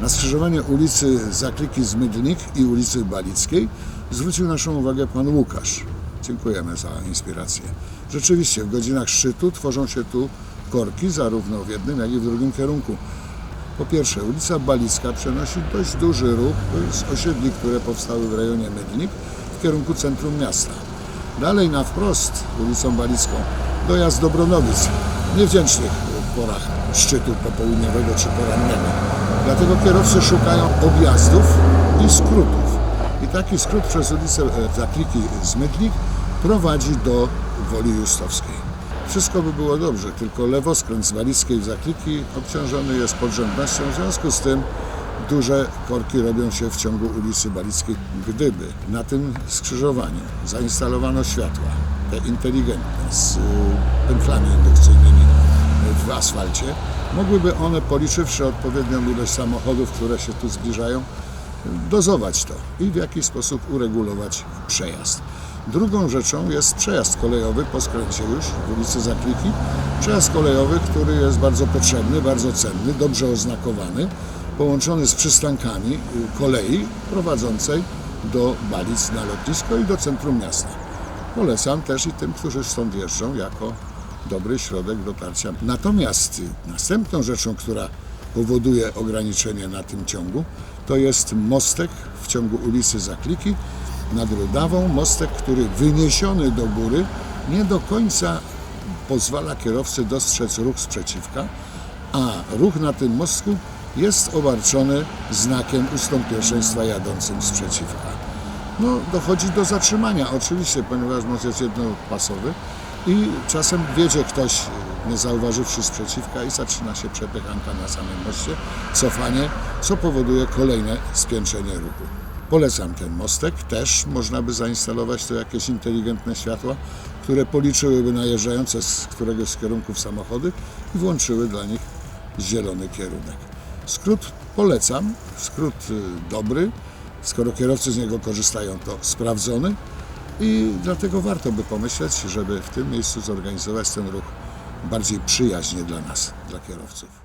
Na skrzyżowanie ulicy Zakliki Zmydlnik i ulicy Balickiej zwrócił naszą uwagę pan Łukasz. Dziękujemy za inspirację. Rzeczywiście w godzinach szczytu tworzą się tu korki zarówno w jednym, jak i w drugim kierunku. Po pierwsze, ulica Balicka przenosi dość duży ruch z osiedli, które powstały w rejonie Mydlik w kierunku centrum miasta. Dalej na wprost ulicą Balicką dojazd do Bronowic niewdzięcznych porach szczytu popołudniowego czy porannego. Dlatego kierowcy szukają objazdów i skrótów. I taki skrót przez ulicę e, Zakliki Zmydlik prowadzi do Woli Justowskiej. Wszystko by było dobrze, tylko lewoskręt z Walickiej w Zakliki obciążony jest podrzędnością, w związku z tym duże korki robią się w ciągu ulicy Balickiej. Gdyby na tym skrzyżowaniu zainstalowano światła, te inteligentne, z y, pętlami indukcyjnymi w asfalcie, mogłyby one, policzywszy odpowiednią ilość samochodów, które się tu zbliżają, dozować to i w jakiś sposób uregulować przejazd. Drugą rzeczą jest przejazd kolejowy po skręcie już w ulicy Zakliki. Przejazd kolejowy, który jest bardzo potrzebny, bardzo cenny, dobrze oznakowany, połączony z przystankami y, kolei prowadzącej do Balic na lotnisko i do centrum miasta. Polecam też i tym, którzy stąd jeżdżą, jako dobry środek dotarcia. Natomiast następną rzeczą, która powoduje ograniczenie na tym ciągu, to jest mostek w ciągu ulicy Zakliki nad Rudawą. Mostek, który wyniesiony do góry nie do końca pozwala kierowcy dostrzec ruch sprzeciwka, a ruch na tym mostku jest obarczony znakiem ustąp pierwszeństwa jadącym sprzeciwka. No, dochodzi do zatrzymania oczywiście, ponieważ most jest jednopasowy i czasem wiedzie ktoś, nie zauważywszy sprzeciwka i zaczyna się przepychanka na samym moście, cofanie, co powoduje kolejne spiętrzenie ruchu. Polecam ten mostek, też można by zainstalować tu jakieś inteligentne światła, które policzyłyby najeżdżające z któregoś z kierunków samochody i włączyły dla nich zielony kierunek. Skrót polecam, skrót y, dobry, skoro kierowcy z niego korzystają, to sprawdzony i dlatego warto by pomyśleć, żeby w tym miejscu zorganizować ten ruch bardziej przyjaźnie dla nas, dla kierowców.